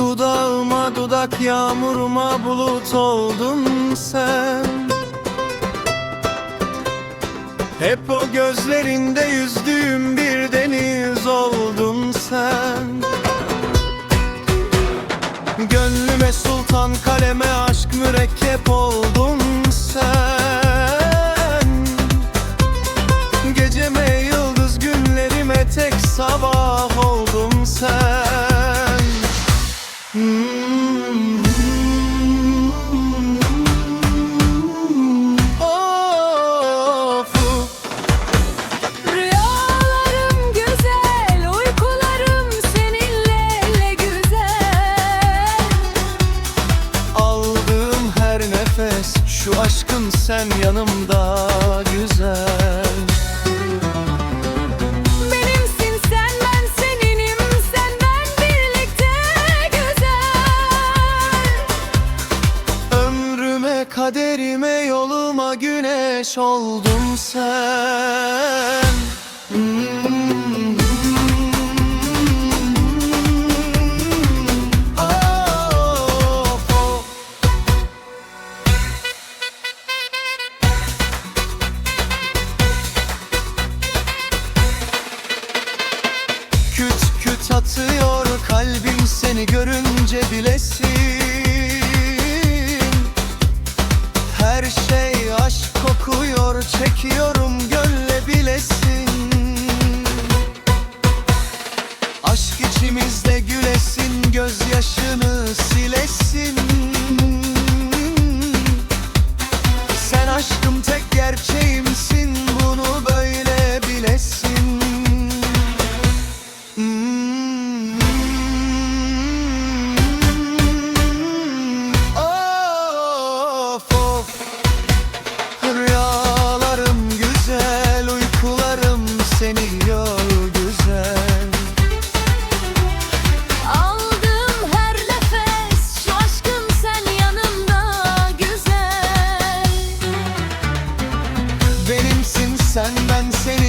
Dudağıma dudak yağmuruma bulut oldun sen. Hep o gözlerinde yüzdüğüm bir deniz oldun sen. Gönlüme sultan kaleme aşk mürekkep oldun sen. Geceme yıldız günlerime tek sabah nefes şu aşkın sen yanımda güzel Benimsin sen, ben seninim, sen ben birlikte güzel. Ömrüme kaderime yoluma güneş oldun sen Küt küt atıyor kalbim seni görünce bilesin. Her şey aşk kokuyor çekiyorum gönlümden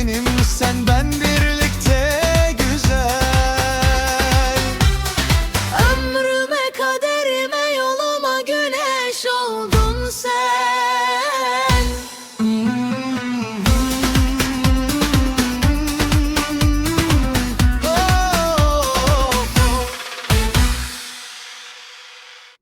benim sen bendir